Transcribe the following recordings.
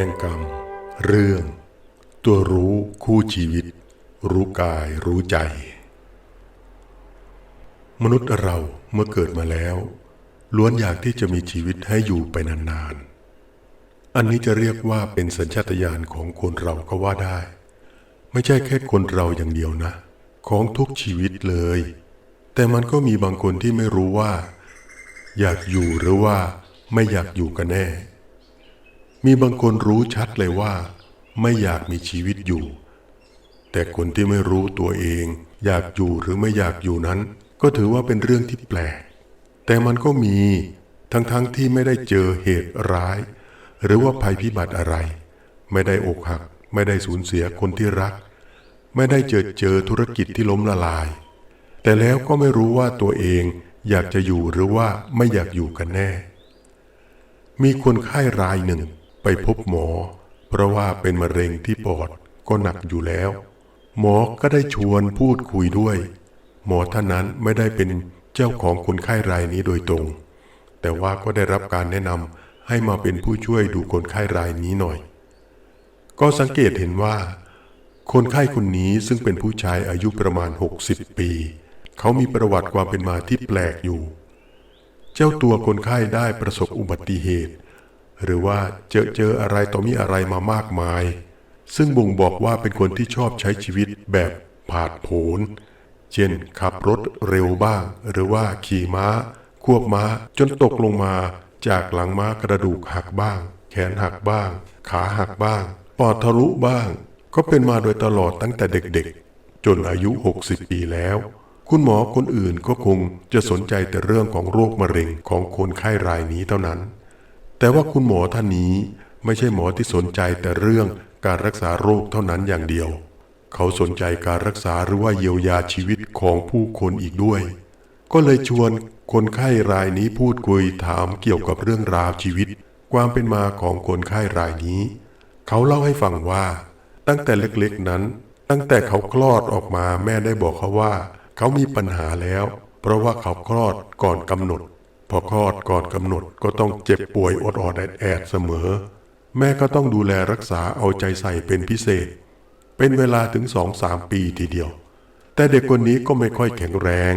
ห่งกรรม เรื่อง ตัวรู้คู่ชีวิต รู้กายรู้ใจ มนุษย์เราเมื่อเกิดมาแล้ว ล้วนอยากที่จะมีชีวิตให้อยู่ไปนานๆ อันนี้จะเรียกว่าเป็นสัญชาตญาณของคนเราก็ว่าได้ ไม่ใช่แค่คนเราอย่างเดียวนะ ของทุกชีวิตเลย แต่มันก็มีบางคนที่ไม่รู้ว่า อยากอยู่หรือว่าไม่อยากอยู่กันแน่ มีบางคนรู้ชัดเลยว่า ไม่อยากมีชีวิตอยู่ แต่คนที่ไม่รู้ตัวเอง อยากอยู่หรือไม่อยากอยู่นั้น ก็ถือว่าเป็นเรื่องที่แปลก แต่มันก็มีทั้งๆทที่ไม่ได้เจอเหตุร้าย หรือว่าภัยพิบัติอะไร ไม่ได้อกหัก ไม่ได้สูญเสียคนที่รัก ไม่ได้เจอเจอธุรกิจที่ล้มละลาย แต่แล้วก็ไม่รู้ว่าตัวเองอยากจะอยู่หรือว่าไม่อยากอยู่กันแน่ มีคนไข้รายหนึ่ง ไปพบหมอ เพราะว่าเป็นมะเร็งที่ปอดก็หนักอยู่แล้ว หมอก็ได้ชวนพูดคุยด้วย หมอท่านนั้นไม่ได้เป็นเจ้าของคนไข้รายนี้โดยตรง แต่ว่าก็ได้รับการแนะนำให้มาเป็นผู้ช่วยดูคนไข้รายนี้หน่อย ก็สังเกตเห็นว่า คนไข้คนนี้ซึ่งเป็นผู้ชายอายุประมาณ 60 ปี เขามีประวัติความเป็นมาที่แปลกอยู่ เจ้าตัวคนไข้ได้ประสบอุบัติเหตุ หรือว่าเจอเจออะไรต่อมีอะไรมามากมาย ซึ่งบ่งบอกว่าเป็นคนที่ชอบใช้ชีวิตแบบผาดโผน เช่น ขับรถเร็วบ้าง หรือว่าขี่ม้า ควบม้าจนตกลงมาจากหลังม้ากระดูกหักบ้าง แขนหักบ้าง ขาหักบ้าง ปอดทะลุบ้าง ก็เป็นมาโดยตลอดตั้งแต่เด็กๆ จนอายุ 60 ปีแล้ว คุณหมอคนอื่นก็คงจะสนใจแต่เรื่องของโรคมะเร็งของคนไข้รายนี้เท่านั้น แต่ว่าคุณหมอท่านนี้ไม่ใช่หมอที่สนใจแต่เรื่องการรักษาโรคเท่านั้นอย่างเดียว เขาสนใจการรักษาหรือว่าเยียวยาชีวิตของผู้คนอีกด้วย ก็เลยชวนคนไข้รายนี้พูดคุยถามเกี่ยวกับเรื่องราวชีวิต ความเป็นมาของคนไข้รายนี้ เขาเล่าให้ฟังว่า ตั้งแต่เล็กๆนั้น ตั้งแต่เขาคลอดออกมาแม่ได้บอกเขาว่า เขามีปัญหาแล้ว เพราะว่าเขาคลอดก่อนกำหนด พอคลอดก่อนกำหนดก็ต้องเจ็บป่วยอดอดแอดแอดเสมอ แม่ก็ต้องดูแลรักษาเอาใจใส่เป็นพิเศษ เป็นเวลาถึงสองสามปีทีเดียว แต่เด็กคนนี้ก็ไม่ค่อยแข็งแรง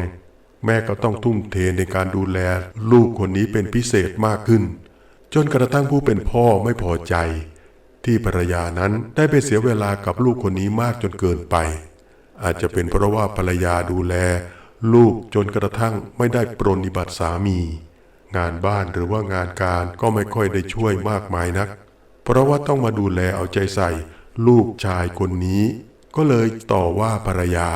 แม่ก็ต้องทุ่มเทในการดูแลลูกคนนี้เป็นพิเศษมากขึ้น จนกระทั่งผู้เป็นพ่อไม่พอใจ ที่ภรรยานั้นได้ไปเสียเวลากับลูกคนนี้มากจนเกินไป อาจจะเป็นเพราะว่าภรรยาดูแล ลูกจนกระทั่งไม่ได้ปรนนิบัติสามี งานบ้านหรือว่างานการก็ไม่ค่อยได้ช่วยมากมายนัก เพราะว่าต้องมาดูแลเอาใจใส่ ลูกชายคนนี้ ก็เลยต่อว่าภรรยา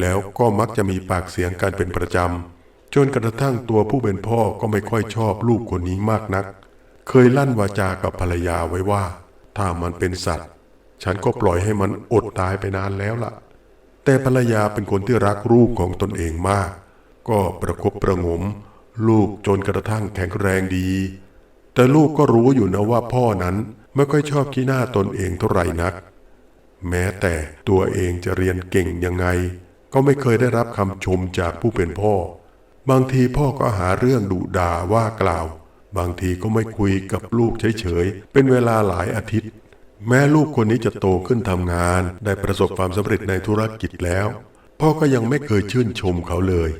แล้วก็มักจะมีปากเสียงกันเป็นประจำจนกระทั่งตัวผู้เป็นพ่อก็ไม่ค่อยชอบลูกคนนี้มากนัก เคยลั่นวาจากับภรรยาไว้ว่า ถ้ามันเป็นสัตว์ ฉันก็ปล่อยให้มันอดตายไปนานแล้วล่ะ แต่ภรรยาเป็นคนที่รักลูกของตนเองมาก ก็ประคบประงม ลูกจนกระทั่งแข็งแรงดี แต่ลูกก็รู้อยู่นะว่าพ่อนั้นไม่ค่อยชอบขี้หน้าตนเองเท่าไหร่นัก แม้แต่ตัวเองจะเรียนเก่งยังไง ก็ไม่เคยได้รับคำชมจากผู้เป็นพ่อ บางทีพ่อก็หาเรื่องดุด่าว่ากล่าว บางทีก็ไม่คุยกับลูกเฉยๆเป็นเวลาหลายอาทิตย์ แม้ลูกคนนี้จะโตขึ้นทำงาน ได้ประสบความสำเร็จในธุรกิจแล้ว พ่อก็ยังไม่เคยชื่นชมเขาเลย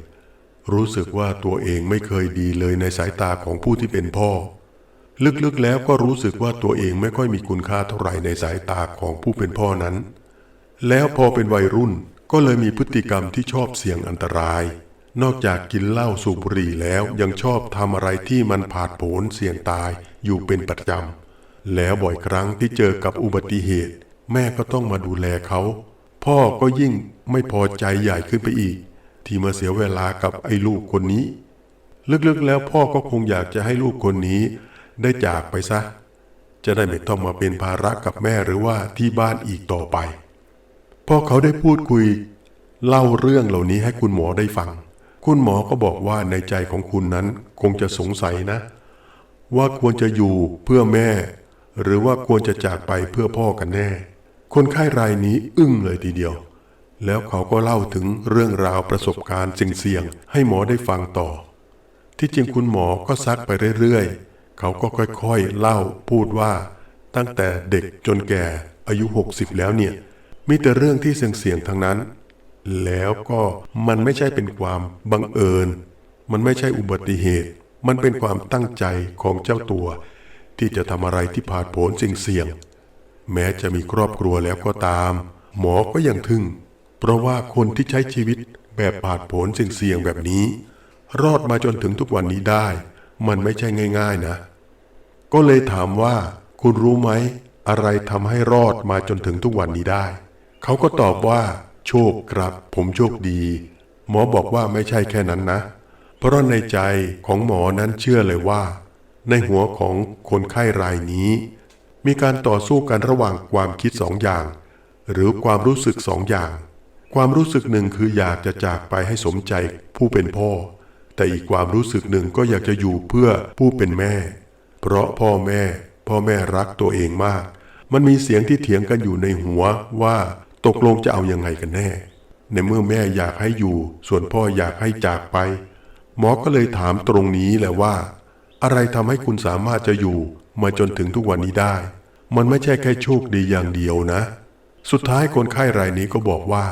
รู้สึกว่าตัวเองไม่เคยดีเลยในสายตาของผู้ที่เป็นพ่อ ลึกๆแล้วก็รู้สึกว่าตัวเองไม่ค่อยมีคุณค่าเท่าไหร่ในสายตาของผู้เป็นพ่อนั้น แล้วพอเป็นวัยรุ่นก็เลยมีพฤติกรรมที่ชอบเสี่ยงอันตราย นอกจากกินเหล้าสูบบุหรี่แล้วยังชอบทำอะไรที่มันผาดโผนเสี่ยงตายอยู่เป็นประจำ แล้วบ่อยครั้งที่เจอกับอุบัติเหตุ แม่ก็ต้องมาดูแลเขา พ่อก็ยิ่งไม่พอใจใหญ่ขึ้นไปอีก ที่มาเสียเวลากับไอ้ลูกคนนี้ ลึกๆแล้วพ่อก็คงอยากจะให้ลูกคนนี้ ได้จากไปซะ จะได้ไม่ต้องมาเป็นภาระกับแม่หรือว่าที่บ้านอีกต่อไปพอเขาได้พูดคุย เล่าเรื่องเหล่านี้ให้คุณหมอได้ฟัง คุณหมอก็บอกว่าในใจของคุณนั้นคงจะสงสัยนะ ว่าควรจะอยู่เพื่อแม่ หรือว่าควรจะจากไปเพื่อพ่อกันแน่ คนไข้รายนี้อึ้งเลยทีเดียว แล้วเขาก็เล่าถึงเรื่องราวประสบการณ์เสี่ยงๆให้หมอได้ฟังต่อ ที่จริงคุณหมอก็ซักไปเรื่อยๆ เขาก็ค่อยๆ เล่าพูดว่า ตั้งแต่เด็กจนแก่อายุ 60 แล้วเนี่ย มีแต่เรื่องที่เสี่ยงๆทั้งนั้น แล้วก็มันไม่ใช่เป็นความบังเอิญ มันไม่ใช่อุบัติเหตุ มันเป็นความตั้งใจของเจ้าตัว ที่จะทำอะไรที่ผ่าดโผนสิ่งเสี่ยงแม้จะมีครอบครัวแล้วก็ตาม หมอก็ยังทึ่ง เพราะว่าคนที่ใช้ชีวิตแบบผ่าดโผนสิ่งเสี่ยงแบบนี้ รอดมาจนถึงทุกวันนี้ได้ มันไม่ใช่ง่าย ๆนะ ก็เลยถามว่า คุณรู้ไหม อะไรทำให้รอดมาจนถึงทุกวันนี้ได้ เขาก็ตอบว่า โชคครับ ผมโชคดี หมอบอกว่าไม่ใช่แค่นั้นนะ เพราะในใจของหมอนั้นเชื่อเลยว่า ในหัวของคนไข้รายนี้ มีการต่อสู้กันระหว่างความคิดสองอย่าง หรือความรู้สึกสองอย่าง ความรู้สึกหนึ่งคืออยากจะจากไปให้สมใจผู้เป็นพ่อ แต่อีกความรู้สึกหนึ่งก็อยากจะอยู่เพื่อผู้เป็นแม่ เพราะพ่อแม่ พ่อแม่รักตัวเองมาก มันมีเสียงที่เถียงกันอยู่ในหัวว่าตกลงจะเอายังไงกันแน่ ในเมื่อแม่อยากให้อยู่ ส่วนพ่ออยากให้จากไป หมอก็เลยถามตรงนี้แหละว่า อะไรทำให้คุณสามารถจะอยู่มาจนถึงทุกวันนี้ได้ มันไม่ใช่แค่โชคดีอย่างเดียวนะ สุดท้ายคนไข้รายนี้ก็บอกว่า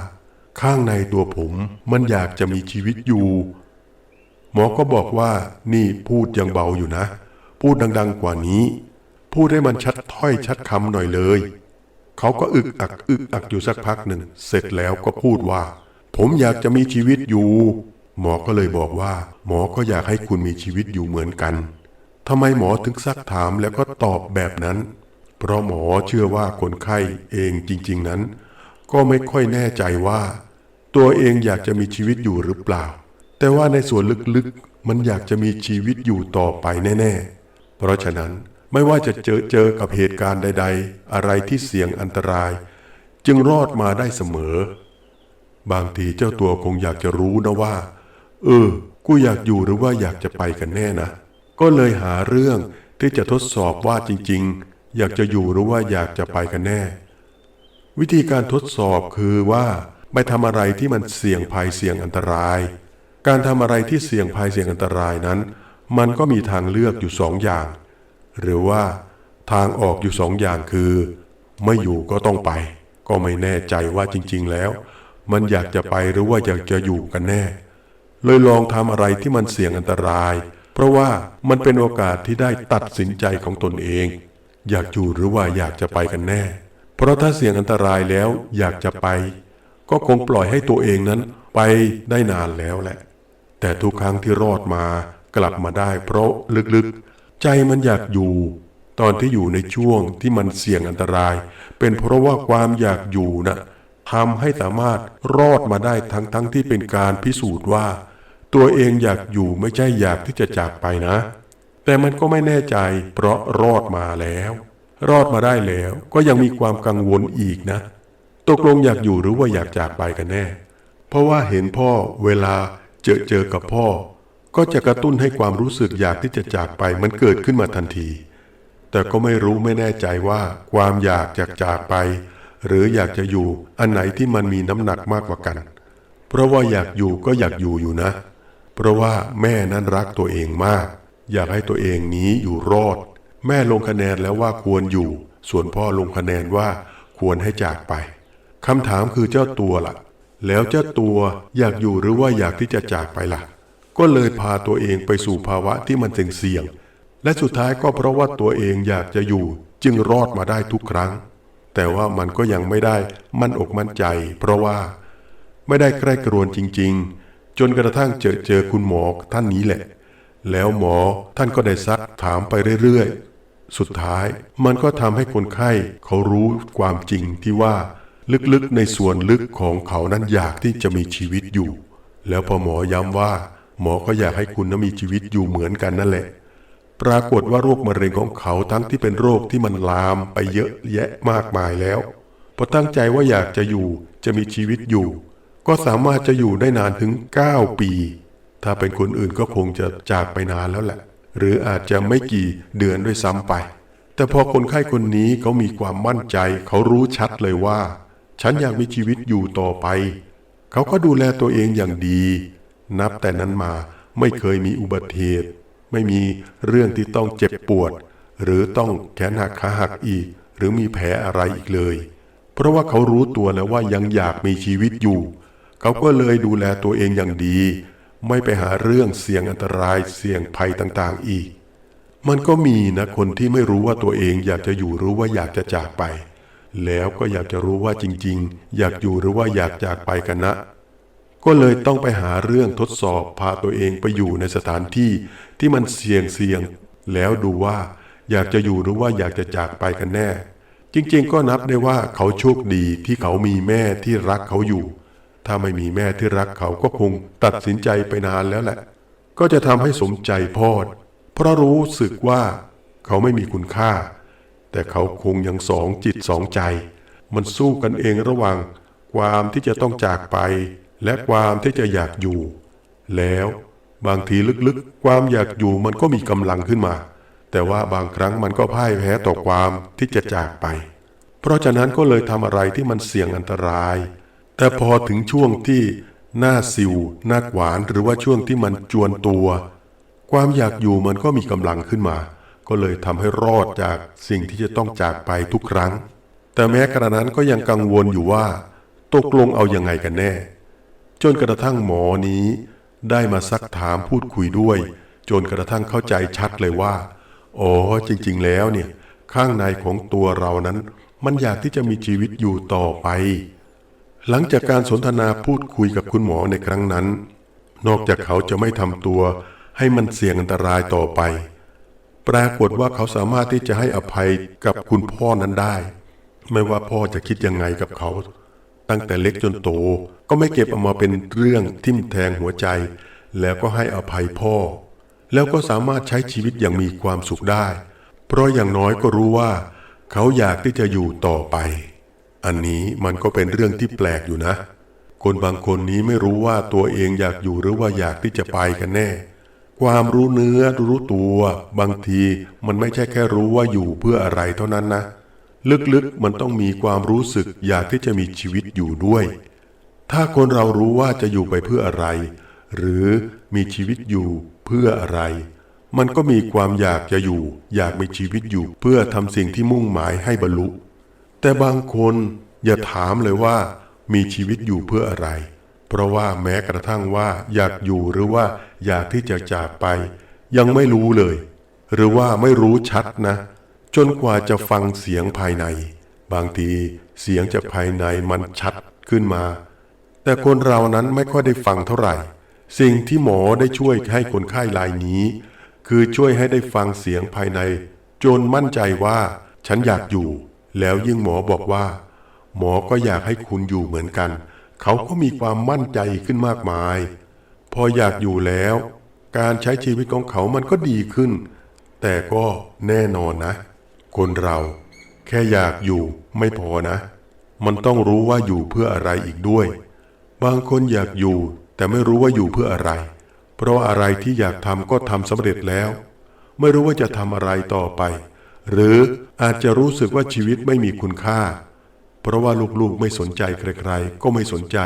ข้างในตัวผมมันอยากจะมีชีวิตอยู่ หมอก็บอกว่านี่พูดยังเบาอยู่นะ พูดดัง ๆ กว่านี้ พูดให้มันชัดถ้อยชัดคำหน่อยเลย เขาก็อึกอักอึกอักอยู่สักพักหนึ่ง เสร็จแล้วก็พูดว่า ผมอยากจะมีชีวิตอยู่ หมอก็เลยบอกว่า หมอก็อยากให้คุณมีชีวิตอยู่เหมือนกัน ทำไมหมอถึงซักถามแล้วก็ตอบแบบนั้น เพราะหมอเชื่อว่าคนไข้เองจริง ๆนั้น ก็ไม่ค่อยแน่ใจว่า ตัวเองอยากจะมีชีวิตอยู่หรือเปล่า แต่ว่าในส่วนลึกๆมันอยากจะมีชีวิตอยู่ต่อไปแน่ๆ เพราะฉะนั้นไม่ว่าจะเจอเจอกับเหตุการณ์ใด ๆ อะไรที่เสี่ยงอันตราย จึงรอดมาได้เสมอ บางทีเจ้าตัวคงอยากจะรู้นะว่า เออ กูอยากอยู่หรือว่าอยากจะไปกันแน่นะ ก็เลยหาเรื่องที่จะทดสอบว่าจริง ๆ อยากจะอยู่หรือว่าอยากจะไปกันแน่ วิธีการทดสอบคือว่าไม่ทำอะไรที่มันเสี่ยงภัยเสี่ยงอันตราย การทำอะไรที่เสี่ยงภัยเสี่ยงอันตรายนั้น มันก็มีทางเลือกอยู่สองอย่าง หรือว่าทางออกอยู่สองอย่างคือ ไม่อยู่ก็ต้องไป ก็ไม่แน่ใจว่าจริง ๆ แล้ว มันอยากจะไปหรือว่าอยากจะอยู่กันแน่ เลยลองทำอะไรที่มันเสี่ยงอันตราย ราะว่ามันเป็นโอกาสที่ได้ตัดสินใจของตนเอง อยากอยู่หรือว่าอยากจะไปกันแน่ เพราะถ้าเสี่ยงอันตรายแล้วอยากจะไป ก็คงปล่อยให้ตัวเองนั้นไปได้นานแล้วแหละ แต่ทุกครั้งที่รอดมากลับมาได้ เพราะลึกๆ ใจมันอยากอยู่ ตอนที่อยู่ในช่วงที่มันเสี่ยงอันตราย เป็นเพราะว่าความอยากอยู่นะทำให้สามารถรอดมาได้ทั้งๆทที่เป็นการพิสูจน์ว่า ตัวเองอยากอยู่ไม่ใช่อยากที่จะจากไปนะ แต่มันก็ไม่แน่ใจ เพราะรอดมาแล้ว รอดมาได้แล้วก็ยังมีความกังวลอีกนะ ตกลงอยากอยู่หรือว่าอยากจากไปกันแน่ เพราะว่าเห็นพ่อเวลาเจอเจอกับพ่อ ก็จะกระตุ้นให้ความรู้สึกอยากที่จะจากไปมันเกิดขึ้นมาทันที แต่ก็ไม่รู้ไม่แน่ใจว่า ความอยากจากจากไป หรืออยากจะอยู่อันไหนที่มันมีน้ำหนักมากกว่ากัน เพราะว่าอยากอยู่ก็อยากอยู่อยู่นะ เพราะว่าแม่นั้นรักตัวเองมาก อยากให้ตัวเองนี้อยู่รอด แม่ลงคะแนนแล้วว่าควรอยู่ ส่วนพ่อลงคะแนนว่าควรให้จากไปคำถามคือเจ้าตัวล่ะ แล้วเจ้าตัวอยากอยู่หรือว่าอยากที่จะจากไปล่ะ ก็เลยพาตัวเองไปสู่ภาวะที่มันเสี่ยงๆและสุดท้ายก็เพราะว่าตัวเองอยากจะอยู่ จึงรอดมาได้ทุกครั้ง แต่ว่ามันก็ยังไม่ได้มั่นอกมั่นใจ เพราะว่า ไม่ได้ใกล้กรวนจริง ๆ จนกระทั่งเจอเจอคุณหมอท่านนี้แหละ แล้วหมอท่านก็ได้ซักถามไปเรื่อยๆ สุดท้ายมันก็ทำให้คนไข้เขารู้ความจริงที่ว่าลึกๆในส่วนลึกของเขานั้นอยากที่จะมีชีวิตอยู่ แล้วพอหมอย้ำว่า หมอก็อยากให้คุณนั้นมีชีวิตอยู่เหมือนกันนั่นแหละ ปรากฏว่าโรคมะเร็งของเขาทั้งที่เป็นโรคที่มันลามไปเยอะแยะมากมายแล้วพอตั้งใจว่าอยากจะอยู่จะมีชีวิตอยู่ ก็สามารถจะอยู่ได้นานถึง 9 ปี ถ้าเป็นคนอื่นก็คงจะจากไปนานแล้วแหละ หรืออาจจะไม่กี่เดือนด้วยซ้ำไป แต่พอคนไข้คนนี้เขามีความมั่นใจ เขารู้ชัดเลยว่า ฉันอยากมีชีวิตอยู่ต่อไป เขาก็ดูแลตัวเองอย่างดี นับแต่นั้นมาไม่เคยมีอุบัติเหตุ ไม่มีเรื่องที่ต้องเจ็บปวด หรือต้องแขนหักขาหักอีก หรือมีแผลอะไรอีกเลย เพราะว่าเขารู้ตัวแล้วว่ายังอยากมีชีวิตอยู่ เขาก็เลยดูแลตัวเองอย่างดี ไม่ไปหาเรื่องเสี่ยงอันตรายเสี่ยงภัยต่างๆอีก มันก็มีนะคนที่ไม่รู้ว่าตัวเองอยากจะอยู่รือว่าอยากจะจากไป แล้วก็อยากจะรู้ว่าจริงๆ อยากอยู่หรือว่าอยากจากไปกันนะ ก็เลยต้องไปหาเรื่องทดสอบพาตัวเองไปอยู่ในสถานที่ที่มันเสี่ยงเสี่ยงๆแล้วดูว่าอยากจะอยู่หรือว่าอยากจะจากไปกันแน่ จริงๆ ก็นับได้ว่าเขาโชคดีที่เขามีแม่ที่รักเขาอยู่ ถ้าไม่มีแม่ที่รักเขาก็คงตัดสินใจไปนานแล้วแหละ ก็จะทำให้สมใจพอด เพราะรู้สึกว่าเขาไม่มีคุณค่า แต่เขาคงยังสองจิตสองใจ มันสู้กันเองระหว่าง ความที่จะต้องจากไป และความที่จะอยากอยู่ แล้วบางทีลึกๆ ความอยากอยู่มันก็มีกำลังขึ้นมา แต่ว่าบางครั้งมันก็พ่ายแพ้ต่อความที่จะจากไป เพราะฉะนั้นก็เลยทำอะไรที่มันเสี่ยงอันตราย แต่พอถึงช่วงที่หน้าสิวหน้าหวานหรือว่าช่วงที่มันจวนตัว ความอยากอยู่มันก็มีกำลังขึ้นมา ก็เลยทำให้รอดจากสิ่งที่จะต้องจากไปทุกครั้ง แต่แม้กระนั้นก็ยังกังวลอยู่ว่าตกลงเอาอยังไงกันแน่ จนกระทั่งหมอนี้ ได้มาซักถามพูดคุยด้วย จนกระทั่งเข้าใจชัดเลยว่า อ๋อจริง ๆ แล้วเนี่ยข้างในของตัวเรานั้น มันอยากที่จะมีชีวิตอยู่ต่อไป หลังจากการสนทนาพูดคุยกับคุณหมอในครั้งนั้น นอกจากเขาจะไม่ทำตัว ให้มันเสี่ยงอันตรายต่อไป ปรากฏว่าเขาสามารถที่จะให้อภัยกับคุณพ่อนั้นได้ ไม่ว่าพ่อจะคิดยังไงกับเขา ตั้งแต่เล็กจนโตก็ไม่เก็บเอามาเป็นเรื่องทิ่มแทงหัวใจ แล้วก็ให้อภัยพ่อ แล้วก็สามารถใช้ชีวิตอย่างมีความสุขได้ เพราะอย่างน้อยก็รู้ว่า เขาอยากที่จะอยู่ต่อไป อันนี้มันก็เป็นเรื่องที่แปลกอยู่นะ คนบางคนนี้ไม่รู้ว่าตัวเองอยากอยู่หรือว่าอยากที่จะไปกันแน่ ความรู้เนื้อรู้ตัว บางทีมันไม่ใช่แค่รู้ว่าอยู่เพื่ออะไรเท่านั้นนะ ลึกๆมันต้องมีความรู้สึกอยากที่จะมีชีวิตอยู่ด้วย ถ้าคนเรารู้ว่าจะอยู่ไปเพื่ออะไร หรือมีชีวิตอยู่เพื่ออะไรมันก็มีความอยากจะอยู่ อยากมีชีวิตอยู่เพื่อทำสิ่งที่มุ่งหมายให้บรรลุ แต่บางคนอย่าถามเลยว่ามีชีวิตอยู่เพื่ออะไร เพราะว่าแม้กระทั่งว่าอยากอยู่หรือว่าอยากที่จะจากไป ยังไม่รู้เลย หรือว่าไม่รู้ชัดนะ จนกว่าจะฟังเสียงภายใน บางทีเสียงจากภายในมันชัดขึ้นมา แต่คนเรานั้นไม่ค่อยได้ฟังเท่าไหร่ สิ่งที่หมอได้ช่วยให้คนไข้รายนี้ คือช่วยให้ได้ฟังเสียงภายใน จนมั่นใจว่าฉันอยากอยู่ แล้วยิ่งหมอบอกว่า หมอก็อยากให้คุณอยู่เหมือนกัน เขาก็มีความมั่นใจขึ้นมากมาย พออยากอยู่แล้ว การใช้ชีวิตของเขามันก็ดีขึ้น แต่ก็แน่นอนนะ คนเราแค่อยากอยู่ไม่พอนะ มันต้องรู้ว่าอยู่เพื่ออะไรอีกด้วย บางคนอยากอยู่ แต่ไม่รู้ว่าอยู่เพื่ออะไร เพราะอะไรที่อยากทำก็ทำสำเร็จแล้ว ไม่รู้ว่าจะทำอะไรต่อไป หรืออาจจะรู้สึกว่าชีวิตไม่มีคุณค่า เพราะว่าลูกๆไม่สนใจใครๆ ก็ไม่สนใจ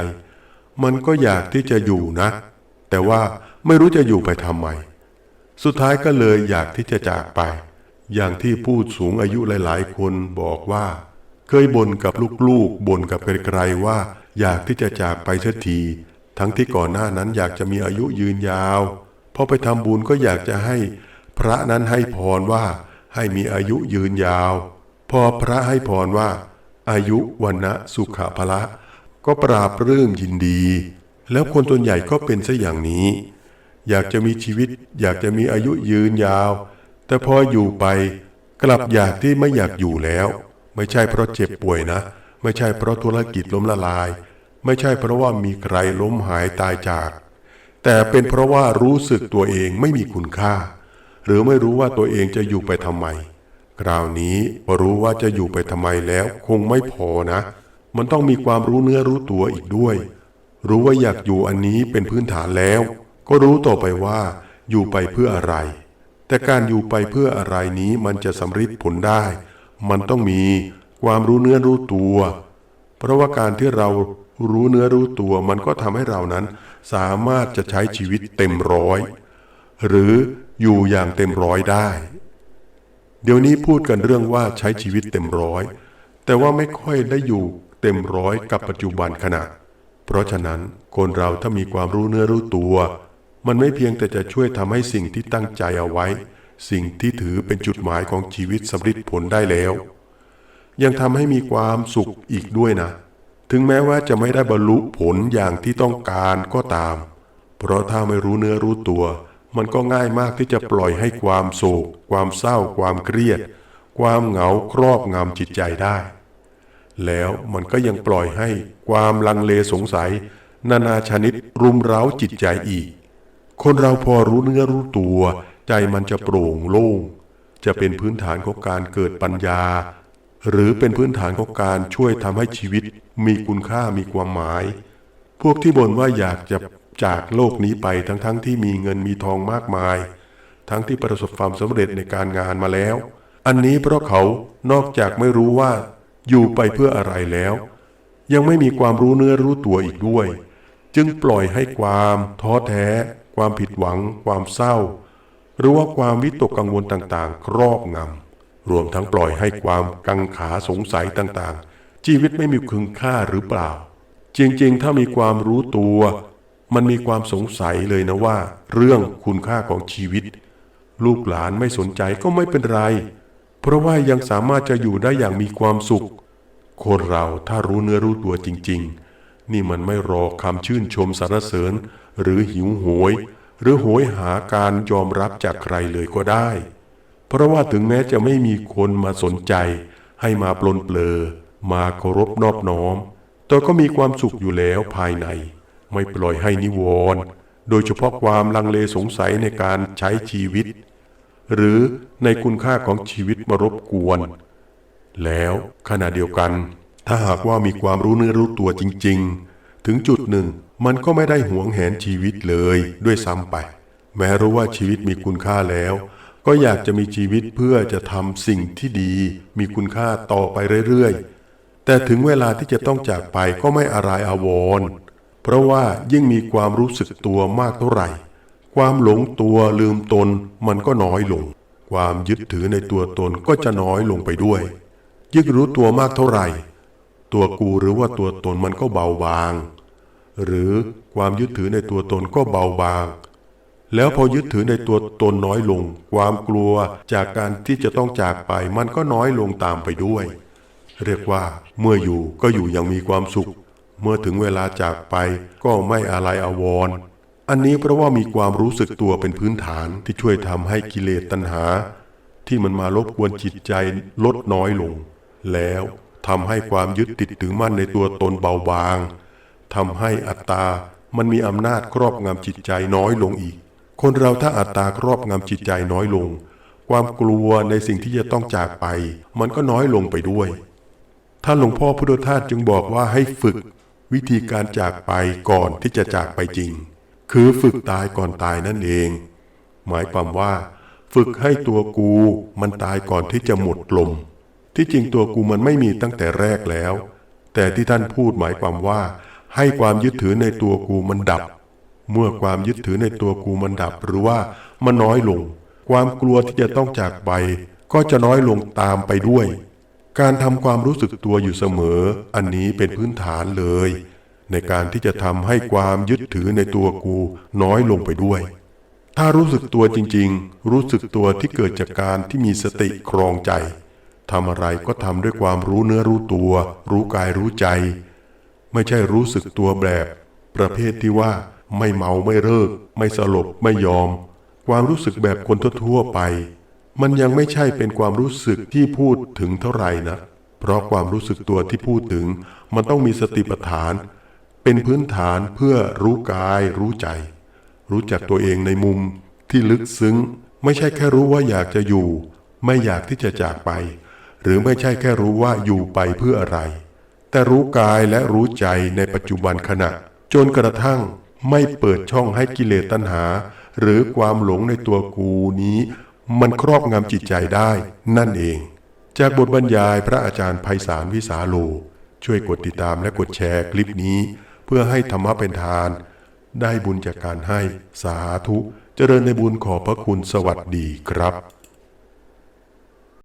มันก็อยากที่จะอยู่นะ แต่ว่าไม่รู้จะอยู่ไปทำไม สุดท้ายก็เลยอยากที่จะจากไป อย่างที่ผู้สูงอายุหลายๆ คนบอกว่า เคยบ่นกับลูกๆบ่นกับไกลๆว่า อยากที่จะจากไปสักที ทั้งที่ก่อนหน้านั้นอยากจะมีอายุยืนยาวพอไปทำบุญก็อยากจะให้พระนั้นให้พรว่า ให้มีอายุยืนยาว พอพระให้พรว่า อายุวันนะสุขภละ ก็ปราบเรื่มยินดี แล้วคนส่วนใหญ่ก็เป็นซะอย่างนี้ อยากจะมีชีวิต อยากจะมีอายุยืนยาว แต่พออยู่ไปกลับอยากที่ไม่อยากอยู่แล้ว ไม่ใช่เพราะเจ็บป่วยนะ ไม่ใช่เพราะธุรกิจล้มละลาย ไม่ใช่เพราะว่ามีใครล้มหายตายจาก แต่เป็นเพราะว่ารู้สึกตัวเองไม่มีคุณค่า หรือไม่รู้ว่าตัวเองจะอยู่ไปทำไม คราวนี้พอรู้ว่าจะอยู่ไปทำไมแล้ว คงไม่พอนะ มันต้องมีความรู้เนื้อรู้ตัวอีกด้วย รู้ว่าอยากอยู่อันนี้เป็นพื้นฐานแล้ว ก็รู้ต่อไปว่า อยู่ไปเพื่ออะไร แต่การอยู่ไปเพื่ออะไรนี้มันจะสำฤทธิ์ผลได้ มันต้องมีความรู้เนื้อรู้ตัว เพราะว่าการที่เรารู้เนื้อรู้ตัวมันก็ทำให้เรานั้น สามารถจะใช้ชีวิตเต็มร้อย หรือ อยู่อย่างเต็มร้อยได้ เดี๋ยวนี้พูดกันเรื่องว่าใช้ชีวิตเต็มร้อย แต่ว่าไม่ค่อยได้อยู่เต็มร้อยกับปัจจุบันขณะ เพราะฉะนั้นคนเราถ้ามีความรู้เนื้อรู้ตัว มันไม่เพียงแต่จะช่วยทำให้สิ่งที่ตั้งใจเอาไว้ สิ่งที่ถือเป็นจุดหมายของชีวิตสำเร็จผลได้แล้ว ยังทำให้มีความสุขอีกด้วยนะ ถึงแม้ว่าจะไม่ได้บรรลุผลอย่างที่ต้องการก็ตาม เพราะถ้าไม่รู้เนื้อรู้ตัว มันก็ง่ายมากที่จะปล่อยให้ความโศก ความเศร้า ความเครียด ความเหงาครอบงำจิตใจได้ แล้วมันก็ยังปล่อยให้ความลังเลสงสัย นานาชนิดรุมเร้าจิตใจอีก คนเราพอรู้เนื้อรู้ตัว ใจมันจะโปร่งโล่ง จะเป็นพื้นฐานของการเกิดปัญญา หรือเป็นพื้นฐานของการช่วยทำให้ชีวิตมีคุณค่ามีความหมาย พวกที่บ่นว่าอยากจะ จากโลกนี้ไปทั้งๆทที่มีเงินมีทองมากมาย ทั้งที่ประสบความสำเร็จในการงานมาแล้ว อันนี้เพราะเขานอกจากไม่รู้ว่า อยู่ไปเพื่ออะไรแล้ว ยังไม่มีความรู้เนื้อรู้ตัวอีกด้วย จึงปล่อยให้ความท้อแท้ ความผิดหวัง ความเศร้า หรือว่าความวิตกกังวลต่างๆ ครอบงำรวมทั้งปล่อยให้ความกังขาสงสัยต่างๆ ชีวิตไม่มีคุณค่าหรือเปล่า จริงๆ ถ้ามีความรู้ตัว มันมีความสงสัยเลยนะว่า เรื่องคุณค่าของชีวิต ลูกหลานไม่สนใจก็ไม่เป็นไร เพราะว่ายังสามารถจะอยู่ได้อย่างมีความสุข คนเราถ้ารู้เนื้อรู้ตัวจริง ๆ นี่มันไม่รอคำชื่นชมสรรเสริญ หรือหิวโหยหรือโหยหาการยอมรับจากใครเลยก็ได้ เพราะว่าถึงแม้จะไม่มีคนมาสนใจ ให้มาปลนเปลอ มาเคารพนอบน้อมแต่ก็มีความสุขอยู่แล้วภายใน ไม่ปล่อยให้นิวรณ์โดยเฉพาะความลังเลสงสัยในการใช้ชีวิต หรือในคุณค่าของชีวิตมารบกวน แล้วขณะเดียวกัน ถ้าหากว่ามีความรู้เนื้อรู้ตัวจริง ๆ ถึงจุดหนึ่ง มันก็ไม่ได้หวงแหนชีวิตเลยด้วยซ้ำไป แม้รู้ว่าชีวิตมีคุณค่าแล้ว ก็อยากจะมีชีวิตเพื่อจะทำสิ่งที่ดี มีคุณค่าต่อไปเรื่อยๆแต่ถึงเวลาที่จะต้องจากไปก็ไม่อะไรอาวรณ์ เพราะว่ายิ่งมีความรู้สึกตัวมากเท่าไหร่ ความหลงตัวลืมตนมันก็น้อยลง ความยึดถือในตัวตนก็จะน้อยลงไปด้วย ยิ่งรู้ตัวมากเท่าไหร่ ตัวกูหรือว่าตัวตนมันก็เบาบาง หรือความยึดถือในตัวตนก็เบาบาง แล้วพอยึดถือในตัวตนน้อยลง ความกลัวจากการที่จะต้องจากไปมันก็น้อยลงตามไปด้วย เรียกว่าเมื่ออยู่ก็อยู่อย่างมีความสุข เมื่อถึงเวลาจากไปก็ไม่อะไรอาวรอันนี้เพราะว่ามีความรู้สึกตัวเป็นพื้นฐานที่ช่วยทำให้กิเลสตัณหา ที่มันมารบกวนจิตใจลดน้อยลง แล้วทำให้ความยึดติดถือมั่นในตัวตนเบาบางทำให้อัตตา มันมีอำนาจครอบงำจิตใจน้อยลงอีก คนเราถ้าอัตตาครอบงำจิตใจน้อยลง ความกลัวในสิ่งที่จะต้องจากไป มันก็น้อยลงไปด้วยท่านหลวงพ่อพุทธทาสจึงบอกว่าให้ฝึก วิธีการจากไปก่อนที่จะจากไปจริง คือฝึกตายก่อนตายนั่นเอง หมายความว่า ฝึกให้ตัวกูมันตายก่อนที่จะหมดลม ที่จริงตัวกูมันไม่มีตั้งแต่แรกแล้ว แต่ที่ท่านพูดหมายความว่า ให้ความยึดถือในตัวกูมันดับ เมื่อความยึดถือในตัวกูมันดับหรือว่ามันน้อยลง ความกลัวที่จะต้องจากไป ก็จะน้อยลงตามไปด้วย การทำความรู้สึกตัวอยู่เสมอ อันนี้เป็นพื้นฐานเลย ในการที่จะทำให้ความยึดถือในตัวกูน้อยลงไปด้วย ถ้ารู้สึกตัวจริง ๆ รู้สึกตัวที่เกิดจากการที่มีสติครองใจทำอะไรก็ทำด้วยความรู้เนื้อรู้ตัว รู้กายรู้ใจ ไม่ใช่รู้สึกตัวแบบ ประเภทที่ว่าไม่เมาไม่เลิก ไม่สลบไม่ยอม ความรู้สึกแบบคนทั่วๆไป มันยังไม่ใช่เป็นความรู้สึกที่พูดถึงเท่าไหร่นะเพราะความรู้สึกตัวที่พูดถึง มันต้องมีสติปัฏฐาน เป็นพื้นฐานเพื่อรู้กาย รู้ใจ รู้จักตัวเองในมุมที่ลึกซึ้ง ไม่ใช่แค่รู้ว่าอยากจะอยู่ ไม่อยากที่จะจากไป หรือไม่ใช่แค่รู้ว่าอยู่ไปเพื่ออะไร แต่รู้กายและรู้ใจในปัจจุบันขณะ จนกระทั่งไม่เปิดช่องให้กิเลสตัณหา หรือความหลงในตัวกูนี้ มันครอบงำจิตใจได้นั่นเอง จากบทบรรยายพระอาจารย์ไพศาลวิสาโล ช่วยกดติดตามและกดแชร์คลิปนี้ เพื่อให้ธรรมะเป็นทาน ได้บุญจากการให้สาธุ เจริญในบุญขอบพระคุณสวัสดีครับ